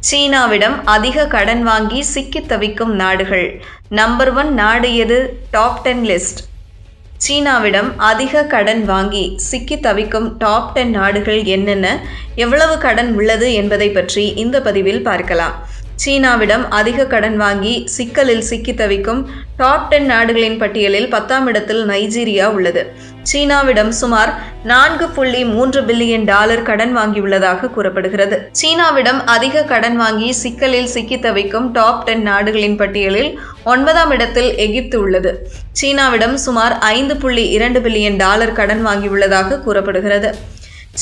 சீனாவிடம் அதிக கடன் வாங்கி சிக்கித் தவிக்கும் நாடுகள். நம்பர் ஒன் நாடு எது? டாப் டென் லிஸ்ட் சீனாவிடம் அதிக கடன் வாங்கி சிக்கி தவிக்கும் டாப் டென் நாடுகள் என்னென்ன? எவ்வளவு கடன் உள்ளது என்பதை பற்றி இந்த பதிவில் பார்க்கலாம். சீனாவிடம் அதிக கடன் வாங்கி சிக்கலில் சிக்கி தவிக்கும் டாப் டென் நாடுகளின் பட்டியலில் பத்தாம் இடத்தில் நைஜீரியா உள்ளது. சீனாவிடம் சுமார் நான்கு புள்ளி மூன்று பில்லியன் டாலர் கடன் வாங்கியுள்ளதாக கூறப்படுகிறது. சீனாவிடம் அதிக கடன் வாங்கி சிக்கலில் சிக்கி தவிக்கும் டாப் டென் நாடுகளின் பட்டியலில் ஒன்பதாம் இடத்தில் எகிப்து உள்ளது. சீனாவிடம் சுமார் ஐந்து புள்ளி இரண்டு பில்லியன் டாலர் கடன் வாங்கியுள்ளதாக கூறப்படுகிறது.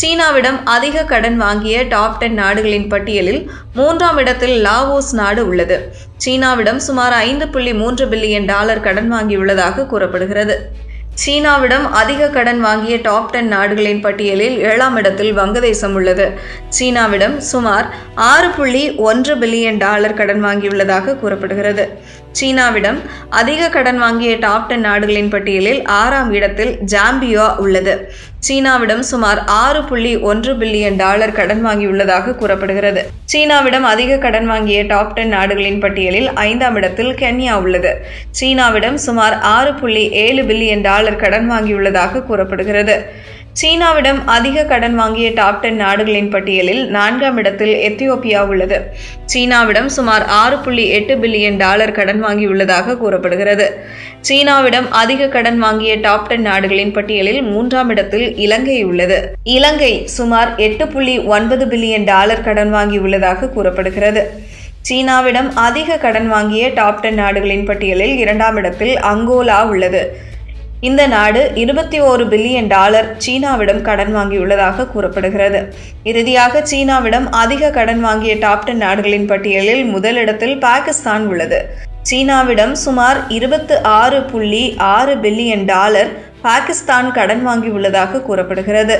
சீனாவிடம் அதிக கடன் வாங்கிய டாப் டென் நாடுகளின் பட்டியலில் மூன்றாம் இடத்தில் லாவோஸ் நாடு உள்ளது. சீனாவிடம் சுமார் ஐந்து புள்ளி மூன்று பில்லியன் டாலர் கடன் வாங்கியுள்ளதாக கூறப்படுகிறது. சீனாவிடம் அதிக கடன் வாங்கிய டாப் டென் நாடுகளின் பட்டியலில் ஏழாம் இடத்தில் வங்கதேசம் உள்ளது. சீனாவிடம் சுமார் ஆறு புள்ளி ஒன்று பில்லியன் டாலர் கடன் வாங்கியுள்ளதாக கூறப்படுகிறது. சீனாவிடம் அதிக கடன் வாங்கிய டாப் டென் நாடுகளின் பட்டியலில் ஆறாம் இடத்தில் ஜாம்பியா உள்ளது. சீனாவிடம் சுமார் ஆறு புள்ளி ஒன்று பில்லியன் டாலர் கடன் வாங்கியுள்ளதாக கூறப்படுகிறது. சீனாவிடம் அதிக கடன் வாங்கிய டாப் டென் நாடுகளின் பட்டியலில் ஐந்தாம் இடத்தில் கென்யா உள்ளது. சீனாவிடம் சுமார் ஆறு புள்ளி ஏழு பில்லியன் டாலர் டாலர் கடன் வாங்கியுள்ளதாக கூறப்படுகிறது. சீனாவிடம் அதிக கடன் வாங்கிய டாப் டென் நாடுகளின் பட்டியலில் நான்காம் இடத்தில் எத்தியோப்பியா உள்ளது. சீனாவிடம் சுமார் ஆறு புள்ளி எட்டு பில்லியன் டாலர் கடன் வாங்கியுள்ளதாக கூறப்படுகிறது. சீனாவிடம் அதிக கடன் வாங்கிய டாப் டென் நாடுகளின் பட்டியலில் மூன்றாம் இடத்தில் இலங்கை உள்ளது. இலங்கை சுமார் எட்டு புள்ளி ஒன்பது பில்லியன் டாலர் கடன் வாங்கியுள்ளதாக கூறப்படுகிறது. சீனாவிடம் அதிக கடன் வாங்கிய டாப் டென் நாடுகளின் பட்டியலில் இரண்டாம் இடத்தில் அங்கோலா உள்ளது. இந்த நாடு இருபத்தி ஓரு பில்லியன் டாலர் சீனாவிடம் கடன் வாங்கியுள்ளதாக கூறப்படுகிறது. இறுதியாக சீனாவிடம் அதிக கடன் வாங்கிய டாப் டென் நாடுகளின் பட்டியலில் முதலிடத்தில் பாகிஸ்தான் உள்ளது. சீனாவிடம் சுமார் இருபத்து ஆறு புள்ளி ஆறு பில்லியன் டாலர் பாகிஸ்தான் கடன் வாங்கியுள்ளதாக கூறப்படுகிறது.